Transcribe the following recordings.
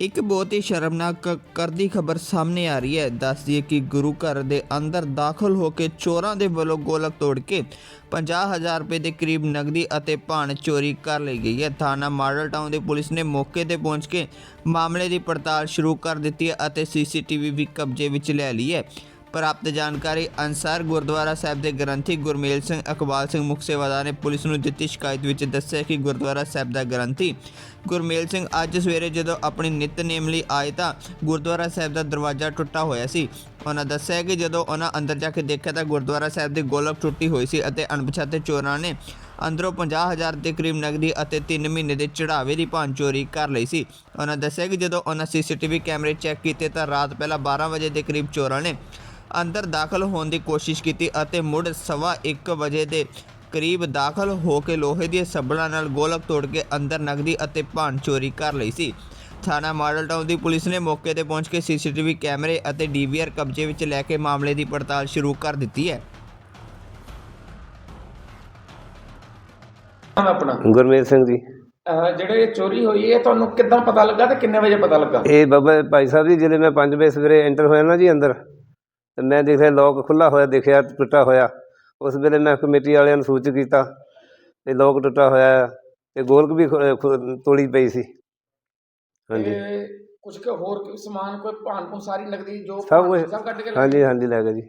ਇੱਕ ਬਹੁਤ ਹੀ ਸ਼ਰਮਨਾਕ ਕਰਦੀ ਖਬਰ ਸਾਹਮਣੇ ਆ ਰਹੀ ਹੈ। ਦੱਸਦੀ ਹੈ ਕਿ ਗੁਰੂ ਘਰ ਦੇ ਅੰਦਰ ਦਾਖਲ ਹੋ ਕੇ ਚੋਰਾਂ ਦੇ ਵੱਲੋਂ ਗੋਲਕ ਤੋੜ ਕੇ 50000 ਰੁਪਏ ਦੇ ਕਰੀਬ ਨਗਦੀ ਅਤੇ ਭਾਣ ਚੋਰੀ ਕਰ ਲਈ ਗਈ ਹੈ। ਥਾਣਾ ਮਾਡਲ ਟਾਊਨ ਦੀ ਪੁਲਿਸ ਨੇ ਮੌਕੇ ਤੇ ਪਹੁੰਚ ਕੇ ਮਾਮਲੇ ਦੀ ਪੜਤਾਲ ਸ਼ੁਰੂ ਕਰ ਦਿੱਤੀ ਹੈ ਅਤੇ ਸੀਸੀਟੀਵੀ ਵੀ ਕਬਜ਼ੇ ਵਿੱਚ ਲੈ ਲਈ ਹੈ। ਪ੍ਰਾਪਤ ਜਾਣਕਾਰੀ ਅਨਸਾਰ ਗੁਰਦੁਆਰਾ ਸਾਹਿਬ ਦੇ ਗ੍ਰੰਥੀ ਗੁਰਮੇਲ ਸਿੰਘ ਅਕਬਾਲ ਸਿੰਘ ਮੁੱਖ ਨੇ ਪੁਲਿਸ ਨੂੰ ਦਿੱਤੀ ਸ਼ਿਕਾਇਤ ਵਿੱਚ ਦੱਸਿਆ ਕਿ ਗੁਰਦੁਆਰਾ ਸਾਹਿਬ ਦਾ ਗ੍ਰੰਥੀ ਗੁਰਮੇਲ ਸਿੰਘ ਅੱਜ ਸਵੇਰੇ ਜਦੋਂ ਆਪਣੀ ਨਿਤਨੇਮ ਲਈ ਆਏ ਤਾਂ ਗੁਰਦੁਆਰਾ ਸਾਹਿਬ ਦਾ ਦਰਵਾਜ਼ਾ ਟੁੱਟਾ ਹੋਇਆ ਸੀ। ਉਹਨਾਂ ਦੱਸਿਆ ਕਿ ਜਦੋਂ ਉਹਨਾਂ ਅੰਦਰ ਜਾ ਕੇ ਦੇਖਿਆ ਤਾਂ ਗੁਰਦੁਆਰਾ ਸਾਹਿਬ ਦੀ ਗੋਲਕ ਟੁੱਟੀ ਹੋਈ ਸੀ ਅਤੇ ਅਣਪਛਾਤੇ ਚੋਰਾਂ ਨੇ ਅੰਦਰੋਂ 50000 ਦੇ ਕਰੀਬ ਨਗਦੀ ਅਤੇ 3 ਮਹੀਨੇ ਦੇ ਚੜਾਵੇ ਦੀ ਭੰਨ ਚੋਰੀ ਕਰ ਲਈ ਸੀ। ਉਹਨਾਂ ਦੱਸਿਆ ਕਿ ਜਦੋਂ ਉਹਨਾਂ ਸੀਸੀਟੀਵੀ ਕੈਮਰੇ ਚੈੱਕ ਕੀਤੇ ਤਾਂ ਰਾਤ ਪਹਿਲਾਂ 12 ਵਜੇ ਦੇ ਕਰੀਬ ਚੋਰਾਂ ਨੇ ਅੰਦਰ ਦਾਖਲ ਹੋਣ ਦੀ ਕੋਸ਼ਿਸ਼ ਕੀਤੀ ਅਤੇ ਮੁੜ ਸਵਾ 1 ਵਜੇ ਦੇ ਕਰੀਬ ਦਾਖਲ ਹੋ ਕੇ ਲੋਹੇ ਦੀਆਂ ਸੱਬਲਾਂ ਨਾਲ ਗੋਲਕ ਤੋੜ ਕੇ ਅੰਦਰ ਨਗਦੀ ਅਤੇ ਭਾਣ ਚੋਰੀ ਕਰ ਲਈ ਸੀ। ਥਾਣਾ ਮਾਡਲ ਟਾਊਨ ਦੀ ਪੁਲਿਸ ਨੇ ਮੌਕੇ ਤੇ ਪਹੁੰਚ ਕੇ ਸੀਸੀਟੀਵੀ ਕੈਮਰੇ ਅਤੇ ਡੀਵੀਆਰ ਕਬਜ਼ੇ ਵਿੱਚ ਲੈ ਕੇ ਮਾਮਲੇ ਦੀ ਪੜਤਾਲ ਸ਼ੁਰੂ ਕਰ ਦਿੱਤੀ ਹੈ। ਨਾਮ ਆਪਣਾ? ਗੁਰਮੇਲ ਸਿੰਘ ਜੀ। ਅਹ ਜਿਹੜੇ ਇਹ ਚੋਰੀ ਹੋਈ ਹੈ ਤੁਹਾਨੂੰ ਕਿੱਦਾਂ ਪਤਾ ਲੱਗਾ ਤੇ ਕਿੰਨੇ ਵਜੇ ਪਤਾ ਲੱਗਾ? ਇਹ ਬਾਬਾ ਭਾਈ ਸਾਹਿਬ ਜੀ ਜਿਹੜੇ ਮੈਂ 5 ਵਜੇ ਸਵੇਰੇ ਐਂਟਰ ਹੋਇਆ ਨਾ ਜੀ ਅੰਦਰ ਤੇ ਮੈਂ ਦੇਖਿਆ ਲੋਕ ਖੁੱਲਾ ਹੋਇਆ ਦੇਖਿਆ ਟੁੱਟਾ ਹੋਇਆ ਉਸ ਵੇਲੇ ਮੈਂ ਕਮੇਟੀ ਵਾਲਿਆਂ ਨੂੰ ਸੂਚਿਤ ਕੀਤਾ ਤੇ ਲੋਕ ਟੁੱਟਾ ਹੋਇਆ ਹੈ ਤੇ ਗੋਲਕ ਵੀ ਤੋੜੀ ਪਈ ਸੀ। ਹਾਂਜੀ। ਕੁਝ ਕੁ ਹੋਰ ਕੋਈ ਸਮਾਨ ਕੋਈ ਭਾਨ ਭੂਨ ਸਾਰੀ ਨਗਦੀ ਜੋ ਸਭ। ਸਭ ਕੱਢ ਕੇ ਲੈ ਹਾਂਜੀ ਹਾਂਜੀ ਲੈ ਗਏ ਜੀ।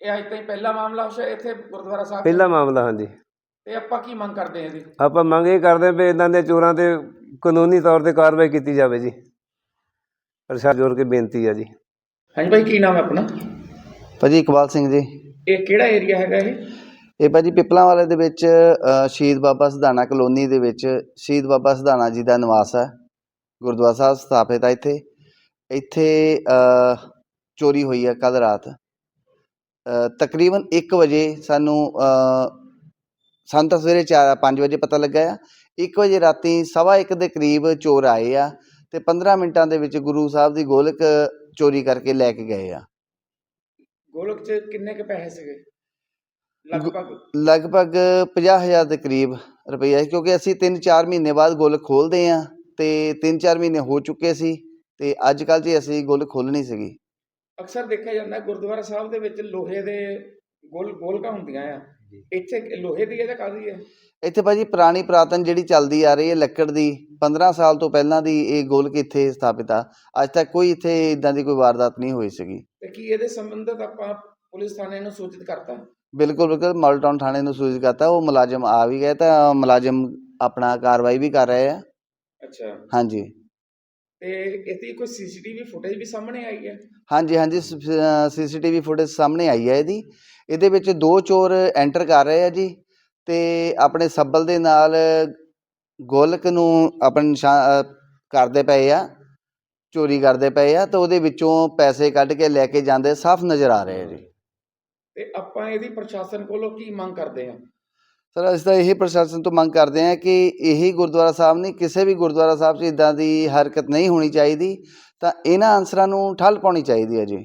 ਇਹ ਅੱਜ ਤਾਈਂ ਪਹਿਲਾ ਮਾਮਲਾ ਉਸ ਇੱਥੇ ਗੁਰਦੁਆਰਾ ਸਾਹਿਬ? ਪਹਿਲਾ ਮਾਮਲਾ ਹਾਂਜੀ। ਤੇ ਆਪਾਂ ਕੀ ਮੰਗ ਕਰਦੇ ਹਾਂ ਇਹਦੀ? ਆਪਾਂ ਮੰਗ ਇਹ ਕਰਦੇ ਵੀ ਇਹਨਾਂ ਦੇ ਚੋਰਾਂ ਤੇ ਕਾਨੂੰਨੀ ਤੌਰ ਤੇ ਕਾਰਵਾਈ ਕੀਤੀ ਜਾਵੇ ਜੀ। ਪ੍ਰਸ਼ਾਸਨ ਜੋਰ ਕੇ ਬੇਨਤੀ ਹੈ ਜੀ। ਹਾਂਜੀ ਭਾਈ ਕੀ ਨਾਮ ਹੈ ਆਪਣਾ? ਭਾਜੀ ਇਕਬਾਲ ਸਿੰਘ ਜੀ। ਇਹ ਕਿਹੜਾ ਏਰੀਆ ਹੈਗਾ ਇਹ? ਇਹ ਭਾਜੀ ਪਿਪਲਾਂ ਵਾਲੇ ਦੇ ਵਿੱਚ ਅ, ਸ਼ਹੀਦ ਬਾਬਾ ਸਧਾਣਾ ਕਲੋਨੀ ਦੇ ਵਿੱਚ ਸ਼ਹੀਦ ਬਾਬਾ ਸਧਾਣਾ ਜੀ ਦਾ ਨਿਵਾਸ ਹੈ। ਗੁਰਦੁਆਰਾ ਸਾਹਿਬ ਸਥਾਪਿਤ ਹੈ ਇੱਥੇ। ਇੱਥੇ ਅ, ਚੋਰੀ ਹੋਈ ਹੈ ਕੱਲ ਰਾਤ। ਅ, ਤਕਰੀਬਨ 1 ਵਜੇ ਸਾਨੂੰ ਅ, ਸਾਨੂੰ ਤਾਂ ਸਵੇਰੇ 4 5 ਵਜੇ ਪਤਾ ਲੱਗਾ ਆ। 1 ਵਜੇ ਰਾਤੀ ਸਵਾ 1 ਦੇ ਕਰੀਬ ਚੋਰ ਆਏ ਆ ਤੇ 15 ਮਿੰਟਾਂ ਦੇ ਵਿੱਚ ਗੁਰੂ ਸਾਹਿਬ ਦੀ ਗੋਲਕ ਚੋਰੀ ਕਰਕੇ ਲੈ ਕੇ ਗਏ ਆ। ਗੋਲਕ 'ਚ ਕਿੰਨੇ ਕ ਪੈਸੇ ਸੀਗੇ? ਲਗਭਗ? ਲਗਭਗ 50000 ਦੇ ਕਰੀਬ ਰੁਪਈਆ ਕਿਉਂਕਿ ਅਸੀਂ 3-4 ਮਹੀਨੇ ਬਾਅਦ ਗੁੱਲ ਖੋਲਦੇ ਆ ਤੇ 3-4 ਮਹੀਨੇ ਹੋ ਚੁੱਕੇ ਸੀ ਤੇ ਅੱਜ ਕੱਲ੍ਹ ਜੀ ਅਸੀਂ ਗੁੱਲ ਖੋਲਣੀ ਸੀਗੀ। ਅਕਸਰ ਦੇਖਿਆ ਜਾਂਦਾ ਗੁਰਦੁਆਰਾ ਸਾਹਿਬ ਦੇ ਵਿੱਚ ਲੋਹੇ ਦੇ ਗੋਲ ਗੋਲਕਾਂ ਹੁੰਦੀਆਂ ਆ। ਇੱਥੇ ਲੋਹੇ ਦੀ ਹੈ ਜਾਂ ਕਾਹਦੀ ਹੈ? ਇੱਥੇ ਭਾਜੀ ਪੁਰਾਣੀ ਪੁਰਾਤਨ ਜਿਹੜੀ ਚੱਲਦੀ ਆ ਰਹੀ ਹੈ ਲੱਕੜ ਦੀ 15 ਸਾਲ ਤੋਂ ਪਹਿਲਾਂ ਦੀ ਇਹ ਗੋਲਕ ਇੱਥੇ ਸਥਾਪਿਤ ਆ। ਅੱਜ ਤੱਕ ਕੋਈ ਇੱਥੇ ਇਦਾਂ ਦੀ ਕੋਈ ਵਾਰਦਾਤ ਨਹੀਂ ਹੋਈ ਸੀਗੀ। ਤੇ ਕੀ ਇਹਦੇ ਸੰਬੰਧਤ ਆਪਾਂ ਪੁਲਿਸ ਥਾਣੇ ਨੂੰ ਸੂਚਿਤ ਕਰਤਾ? ਬਿਲਕੁਲ ਬਿਲਕੁਲ ਮਾਲਟਾਊਨ ਥਾਣੇ ਨੂੰ ਸੂਚਿਤ ਕਰਤਾ। ਉਹ ਮੁਲਾਜ਼ਮ ਆ ਵੀ ਗਏ ਤਾਂ ਮੁਲਾਜ਼ਮ ਆਪਣਾ ਕਾਰਵਾਈ ਵੀ ਕਰ ਰਹੇ ਆ। ਅੱਛਾ। ਹਾਂਜੀ। ਤੇ ਇਹਦੀ ਕੋਈ ਸੀਸੀਟੀਵੀ ਫੁਟੇਜ ਵੀ ਸਾਹਮਣੇ ਆਈ ਹੈ? ਹਾਂਜੀ ਹਾਂਜੀ ਸੀਸੀਟੀਵੀ ਫੁਟੇਜ ਸਾਹਮਣੇ ਆਈ ਹੈ ਇਹਦੀ। ਇਹਦੇ ਵਿੱਚ ਦੋ ਚੋਰ ਐਂਟਰ ਕਰ ਰਹੇ ਆ ਜੀ ਤੇ ਆਪਣੇ ਸੱਬਲ ਦੇ ਨਾਲ ਗੋਲਕ ਨੂੰ ਆਪਣੇ ਕਰਦੇ ਪਏ ਆ ਚੋਰੀ ਕਰਦੇ ਪਏ ਆ ਤਾਂ ਉਹਦੇ ਵਿੱਚੋਂ ਪੈਸੇ ਕੱਢ ਕੇ ਲੈ ਕੇ ਜਾਂਦੇ ਸਾਫ਼ ਨਜ਼ਰ ਆ ਰਹੇ ਆ ਜੀ। ਤੇ ਆਪਾਂ ਇਹਦੀ ਪ੍ਰਸ਼ਾਸਨ ਕੋਲੋਂ ਕੀ ਮੰਗ ਕਰਦੇ ਹਾਂ ਸਰ ਅਸੀਂ ਤਾਂ ਇਹ ਪ੍ਰਸ਼ਾਸਨ ਤੋਂ ਮੰਗ ਕਰਦੇ ਹਾਂ ਕਿ ਇਹੀ ਗੁਰਦੁਆਰਾ ਸਾਹਿਬ ਨਹੀਂ ਕਿਸੇ ਵੀ ਗੁਰਦੁਆਰਾ ਸਾਹਿਬ 'ਚ ਇਦਾਂ ਦੀ ਹਰਕਤ ਨਹੀਂ ਹੋਣੀ ਚਾਹੀਦੀ ਤਾਂ ਇਹਨਾਂ ਅਨਸਰਾਂ ਨੂੰ ਠੱਲ ਪਾਉਣੀ ਚਾਹੀਦੀ ਹੈ ਜੀ।